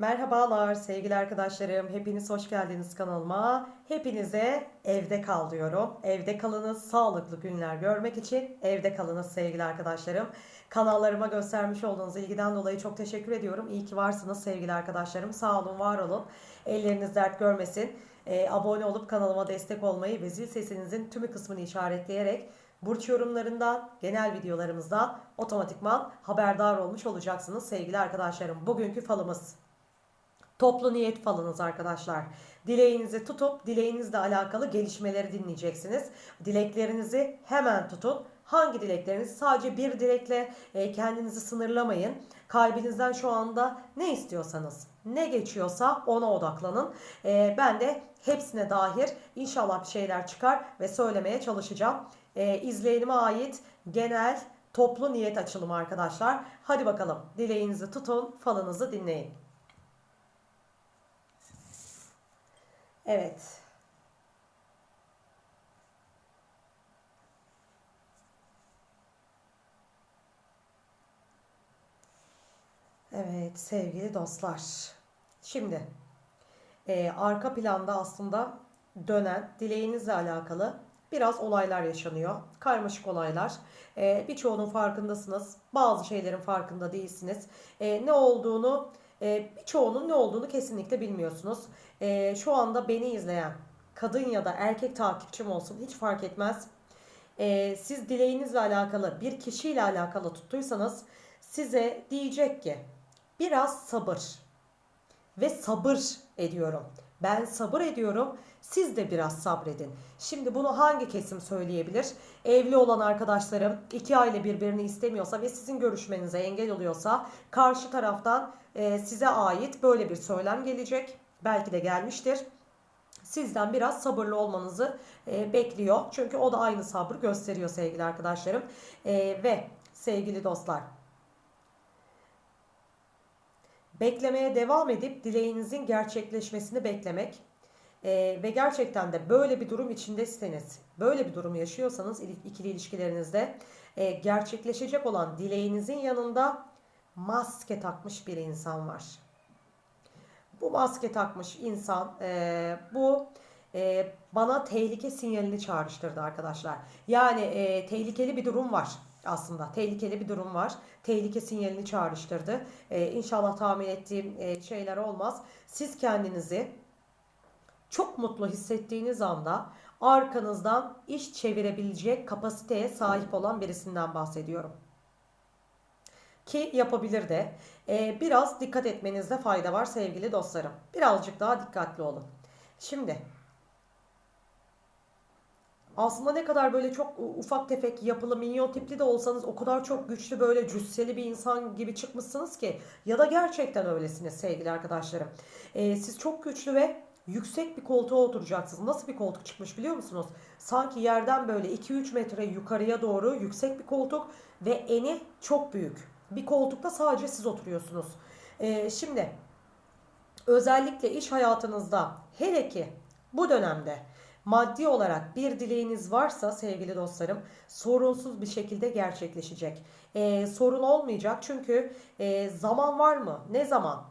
Merhabalar sevgili arkadaşlarım. Hepiniz hoş geldiniz kanalıma. Hepinize evde kal diyorum. Evde kalınız, sağlıklı günler görmek için evde kalınız sevgili arkadaşlarım. Kanallarıma göstermiş olduğunuz ilgiden dolayı çok teşekkür ediyorum. İyi ki varsınız sevgili arkadaşlarım. Sağ olun, var olun. Elleriniz dert görmesin. Ee, abone olup kanalıma destek olmayı ve zil sesinizin tümü kısmını işaretleyerek burç yorumlarından, genel videolarımızdan otomatikman haberdar olmuş olacaksınız sevgili arkadaşlarım. Bugünkü falımız Toplu niyet falınız arkadaşlar. Dileğinizi tutup dileğinizle alakalı gelişmeleri dinleyeceksiniz. Dileklerinizi hemen tutun. Hangi dilekleriniz? Sadece bir dilekle e, kendinizi sınırlamayın. Kalbinizden şu anda ne istiyorsanız, ne geçiyorsa ona odaklanın. E, ben de hepsine dair inşallah bir şeyler çıkar ve söylemeye çalışacağım. E, izleyenime ait genel toplu niyet açılımı arkadaşlar. Hadi bakalım dileğinizi tutun, falınızı dinleyin. Evet. Evet sevgili dostlar. Şimdi e, arka planda aslında dönen dileğinizle alakalı biraz olaylar yaşanıyor. Karmaşık olaylar. E, birçoğunun farkındasınız. Bazı şeylerin farkında değilsiniz. E, ne olduğunu e, birçoğunun ne olduğunu kesinlikle bilmiyorsunuz. E, şu anda beni izleyen kadın ya da erkek takipçim olsun hiç fark etmez. E, siz dileğinizle alakalı bir kişiyle alakalı tuttuysanız size diyecek ki biraz sabır ve sabır ediyorum. Ben sabır ediyorum. Siz de biraz sabredin. Şimdi bunu hangi kesim söyleyebilir? Evli olan arkadaşlarım iki aile birbirini istemiyorsa ve sizin görüşmenize engel oluyorsa karşı taraftan e, size ait böyle bir söylem gelecek. Belki de gelmiştir. Sizden biraz sabırlı olmanızı e, bekliyor. Çünkü o da aynı sabrı gösteriyor sevgili arkadaşlarım. E, ve sevgili dostlar beklemeye devam edip dileğinizin gerçekleşmesini beklemek ee, ve gerçekten de böyle bir durum içindeyseniz, böyle bir durum yaşıyorsanız ikili ilişkilerinizde e, gerçekleşecek olan dileğinizin yanında maske takmış bir insan var. Bu maske takmış insan e, bu e, bana tehlike sinyalini çağrıştırdı arkadaşlar. Yani e, tehlikeli bir durum var aslında. Tehlikeli bir durum var. Tehlike sinyalini çağrıştırdı. E, inşallah tahmin ettiğim e, şeyler olmaz. Siz kendinizi çok mutlu hissettiğiniz anda arkanızdan iş çevirebilecek kapasiteye sahip olan birisinden bahsediyorum. Ki yapabilir de. Ee, biraz dikkat etmenizde fayda var sevgili dostlarım. Birazcık daha dikkatli olun. Şimdi aslında ne kadar böyle çok ufak tefek yapılı minyon tipli de olsanız o kadar çok güçlü böyle cüsseli bir insan gibi çıkmışsınız ki ya da gerçekten öylesiniz sevgili arkadaşlarım. Ee, siz çok güçlü ve yüksek bir koltuğa oturacaksınız. Nasıl bir koltuk çıkmış biliyor musunuz? Sanki yerden böyle 2-3 metre yukarıya doğru yüksek bir koltuk ve eni çok büyük. Bir koltukta sadece siz oturuyorsunuz. Ee, şimdi özellikle iş hayatınızda hele ki bu dönemde maddi olarak bir dileğiniz varsa sevgili dostlarım sorunsuz bir şekilde gerçekleşecek. Ee, sorun olmayacak çünkü e, zaman var mı? Ne zaman?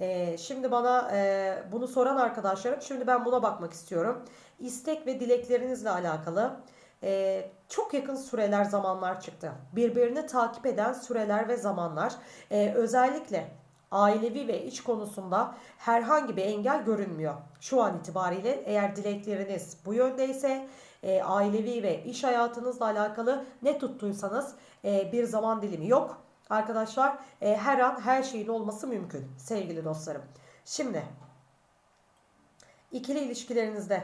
Ee, şimdi bana e, bunu soran arkadaşlarım şimdi ben buna bakmak istiyorum. İstek ve dileklerinizle alakalı e, çok yakın süreler zamanlar çıktı. Birbirini takip eden süreler ve zamanlar e, özellikle ailevi ve iç konusunda herhangi bir engel görünmüyor. Şu an itibariyle eğer dilekleriniz bu yöndeyse e, ailevi ve iş hayatınızla alakalı ne tuttuysanız e, bir zaman dilimi yok. Arkadaşlar e, her an her şeyin olması mümkün sevgili dostlarım. Şimdi ikili ilişkilerinizde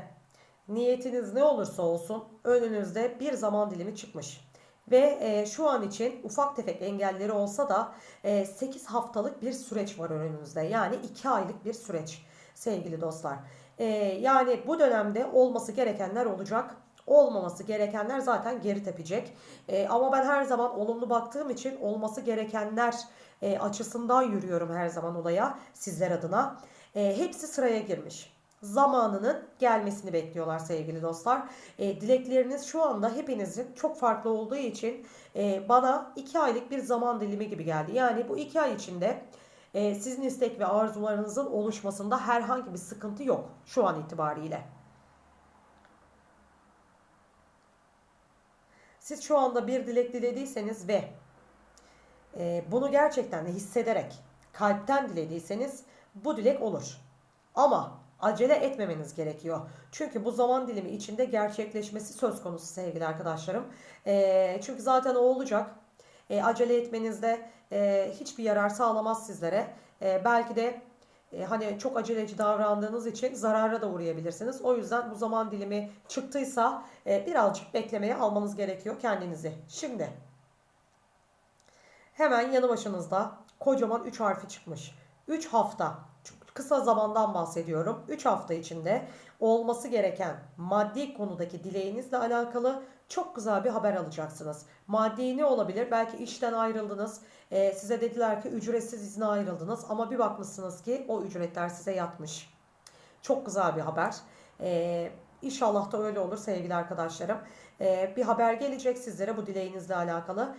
niyetiniz ne olursa olsun önünüzde bir zaman dilimi çıkmış. Ve e, şu an için ufak tefek engelleri olsa da e, 8 haftalık bir süreç var önünüzde. Yani 2 aylık bir süreç sevgili dostlar. E, yani bu dönemde olması gerekenler olacak olmaması gerekenler zaten geri tepecek. E, ama ben her zaman olumlu baktığım için olması gerekenler e, açısından yürüyorum her zaman olaya sizler adına. E, hepsi sıraya girmiş. Zamanının gelmesini bekliyorlar sevgili dostlar. E, dilekleriniz şu anda hepinizin çok farklı olduğu için e, bana iki aylık bir zaman dilimi gibi geldi. Yani bu iki ay içinde e, sizin istek ve arzularınızın oluşmasında herhangi bir sıkıntı yok şu an itibariyle. Siz şu anda bir dilek dilediyseniz ve e, bunu gerçekten de hissederek kalpten dilediyseniz bu dilek olur. Ama acele etmemeniz gerekiyor. Çünkü bu zaman dilimi içinde gerçekleşmesi söz konusu sevgili arkadaşlarım. E, çünkü zaten o olacak. E, acele etmenizde e, hiçbir yarar sağlamaz sizlere. E, belki de e, hani çok aceleci davrandığınız için zarara da uğrayabilirsiniz. O yüzden bu zaman dilimi çıktıysa e, birazcık beklemeye almanız gerekiyor kendinizi. Şimdi hemen yanı başınızda kocaman 3 harfi çıkmış. 3 hafta kısa zamandan bahsediyorum. 3 hafta içinde olması gereken maddi konudaki dileğinizle alakalı çok güzel bir haber alacaksınız. Maddi ne olabilir? Belki işten ayrıldınız. Ee, size dediler ki ücretsiz izne ayrıldınız. Ama bir bakmışsınız ki o ücretler size yatmış. Çok güzel bir haber. Ee, İnşallah da öyle olur sevgili arkadaşlarım. Ee, bir haber gelecek sizlere bu dileğinizle alakalı.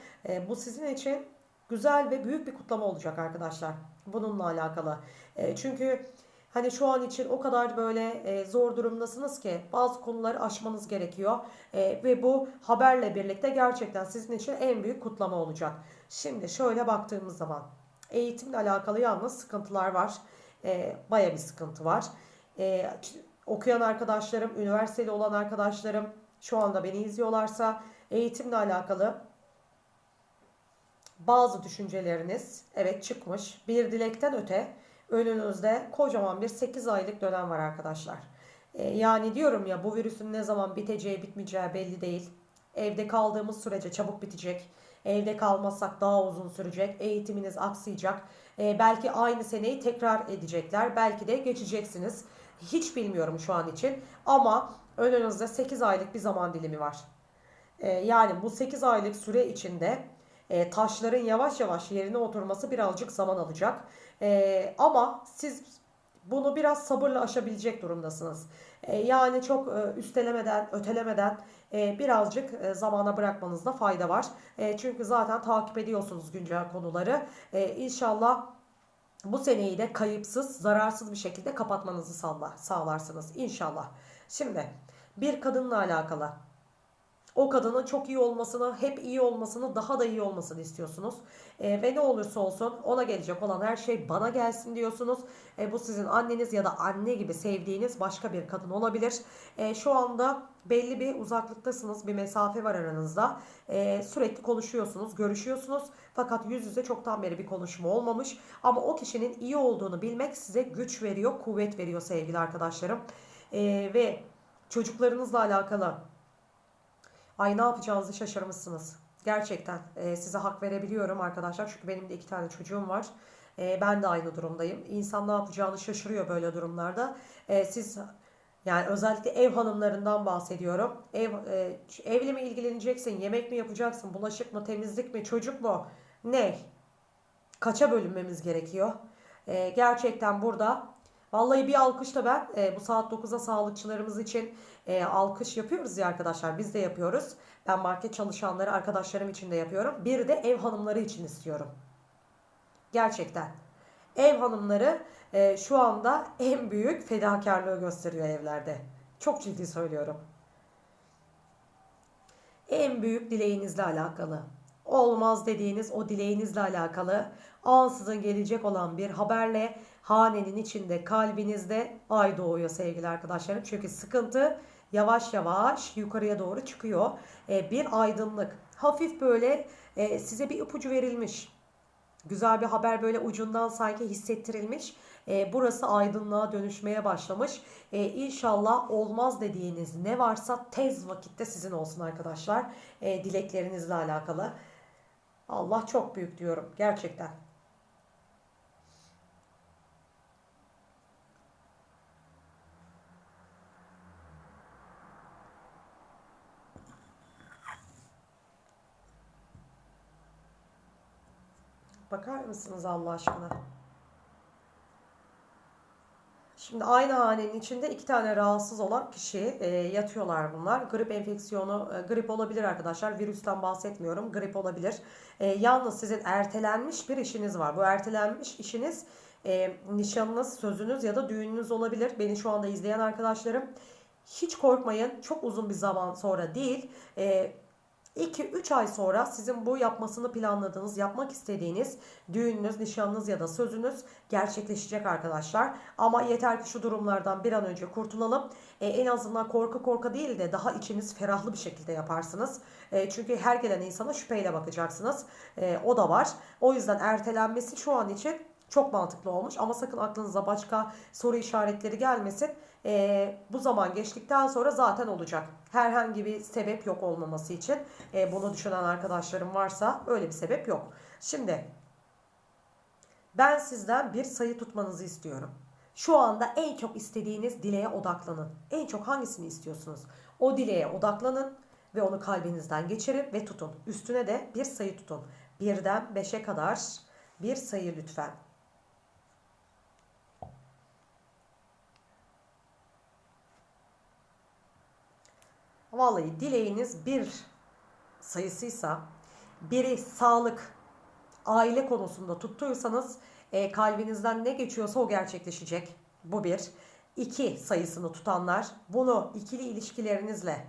Bu sizin için güzel ve büyük bir kutlama olacak arkadaşlar. Bununla alakalı. E, çünkü hani şu an için o kadar böyle e, zor durumdasınız ki bazı konuları aşmanız gerekiyor. E, ve bu haberle birlikte gerçekten sizin için en büyük kutlama olacak. Şimdi şöyle baktığımız zaman eğitimle alakalı yalnız sıkıntılar var. E, Baya bir sıkıntı var. E, okuyan arkadaşlarım, üniversiteli olan arkadaşlarım şu anda beni izliyorlarsa eğitimle alakalı bazı düşünceleriniz evet çıkmış. Bir dilekten öte önünüzde kocaman bir 8 aylık dönem var arkadaşlar. Ee, yani diyorum ya bu virüsün ne zaman biteceği bitmeyeceği belli değil. Evde kaldığımız sürece çabuk bitecek. Evde kalmazsak daha uzun sürecek. Eğitiminiz aksayacak. Ee, belki aynı seneyi tekrar edecekler. Belki de geçeceksiniz. Hiç bilmiyorum şu an için. Ama önünüzde 8 aylık bir zaman dilimi var. Ee, yani bu 8 aylık süre içinde e, taşların yavaş yavaş yerine oturması birazcık zaman alacak. E, ama siz bunu biraz sabırla aşabilecek durumdasınız. E, yani çok e, üstelemeden, ötelemeden e, birazcık e, zamana bırakmanızda fayda var. E, çünkü zaten takip ediyorsunuz güncel konuları. E, inşallah bu seneyi de kayıpsız, zararsız bir şekilde kapatmanızı sağlar, sağlarsınız. İnşallah. Şimdi bir kadınla alakalı o kadının çok iyi olmasını, hep iyi olmasını, daha da iyi olmasını istiyorsunuz. E, ve ne olursa olsun ona gelecek olan her şey bana gelsin diyorsunuz. E, bu sizin anneniz ya da anne gibi sevdiğiniz başka bir kadın olabilir. E, şu anda belli bir uzaklıktasınız, bir mesafe var aranızda. E, sürekli konuşuyorsunuz, görüşüyorsunuz. Fakat yüz yüze çoktan beri bir konuşma olmamış. Ama o kişinin iyi olduğunu bilmek size güç veriyor, kuvvet veriyor sevgili arkadaşlarım. E, ve çocuklarınızla alakalı Ay ne yapacağınızı şaşırmışsınız. Gerçekten e, size hak verebiliyorum arkadaşlar. Çünkü benim de iki tane çocuğum var. E, ben de aynı durumdayım. İnsan ne yapacağını şaşırıyor böyle durumlarda. E, siz yani özellikle ev hanımlarından bahsediyorum. Ev e, evle mi ilgileneceksin, yemek mi yapacaksın, bulaşık mı, temizlik mi, çocuk mu? Ne? Kaça bölünmemiz gerekiyor? E, gerçekten burada Vallahi bir alkışla ben e, bu saat 9'a sağlıkçılarımız için e, alkış yapıyoruz ya arkadaşlar. Biz de yapıyoruz. Ben market çalışanları arkadaşlarım için de yapıyorum. Bir de ev hanımları için istiyorum. Gerçekten. Ev hanımları e, şu anda en büyük fedakarlığı gösteriyor evlerde. Çok ciddi söylüyorum. En büyük dileğinizle alakalı. Olmaz dediğiniz o dileğinizle alakalı ansızın gelecek olan bir haberle hanenin içinde kalbinizde ay doğuyor sevgili arkadaşlarım. Çünkü sıkıntı yavaş yavaş yukarıya doğru çıkıyor. E, bir aydınlık. Hafif böyle e, size bir ipucu verilmiş. Güzel bir haber böyle ucundan sanki hissettirilmiş. E, burası aydınlığa dönüşmeye başlamış. E, inşallah olmaz dediğiniz ne varsa tez vakitte sizin olsun arkadaşlar. E, dileklerinizle alakalı. Allah çok büyük diyorum gerçekten. Bakar mısınız Allah aşkına? Şimdi aynı hanenin içinde iki tane rahatsız olan kişi e, yatıyorlar bunlar. Grip enfeksiyonu, e, grip olabilir arkadaşlar. Virüsten bahsetmiyorum. Grip olabilir. E, yalnız sizin ertelenmiş bir işiniz var. Bu ertelenmiş işiniz e, nişanınız, sözünüz ya da düğününüz olabilir. Beni şu anda izleyen arkadaşlarım. Hiç korkmayın. Çok uzun bir zaman sonra değil. E, 2-3 ay sonra sizin bu yapmasını planladığınız, yapmak istediğiniz düğününüz, nişanınız ya da sözünüz gerçekleşecek arkadaşlar. Ama yeter ki şu durumlardan bir an önce kurtulalım. E, en azından korku korka değil de daha içiniz ferahlı bir şekilde yaparsınız. E, çünkü her gelen insana şüpheyle bakacaksınız. E, o da var. O yüzden ertelenmesi şu an için çok mantıklı olmuş ama sakın aklınıza başka soru işaretleri gelmesin. Ee, bu zaman geçtikten sonra zaten olacak. Herhangi bir sebep yok olmaması için. Ee, bunu düşünen arkadaşlarım varsa öyle bir sebep yok. Şimdi ben sizden bir sayı tutmanızı istiyorum. Şu anda en çok istediğiniz dileğe odaklanın. En çok hangisini istiyorsunuz? O dileğe odaklanın ve onu kalbinizden geçirin ve tutun. Üstüne de bir sayı tutun. Birden beşe kadar bir sayı lütfen. Vallahi dileğiniz bir sayısıysa biri sağlık, aile konusunda tuttuysanız e, kalbinizden ne geçiyorsa o gerçekleşecek. Bu bir. İki sayısını tutanlar bunu ikili ilişkilerinizle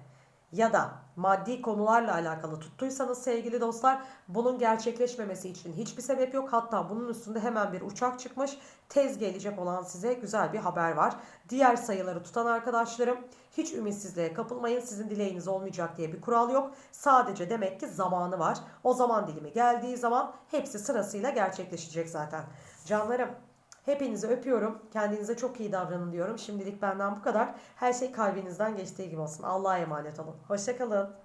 ya da maddi konularla alakalı tuttuysanız sevgili dostlar bunun gerçekleşmemesi için hiçbir sebep yok. Hatta bunun üstünde hemen bir uçak çıkmış. Tez gelecek olan size güzel bir haber var. Diğer sayıları tutan arkadaşlarım hiç ümitsizliğe kapılmayın. Sizin dileğiniz olmayacak diye bir kural yok. Sadece demek ki zamanı var. O zaman dilimi geldiği zaman hepsi sırasıyla gerçekleşecek zaten. Canlarım Hepinizi öpüyorum. Kendinize çok iyi davranın diyorum. Şimdilik benden bu kadar. Her şey kalbinizden geçtiği gibi olsun. Allah'a emanet olun. Hoşçakalın.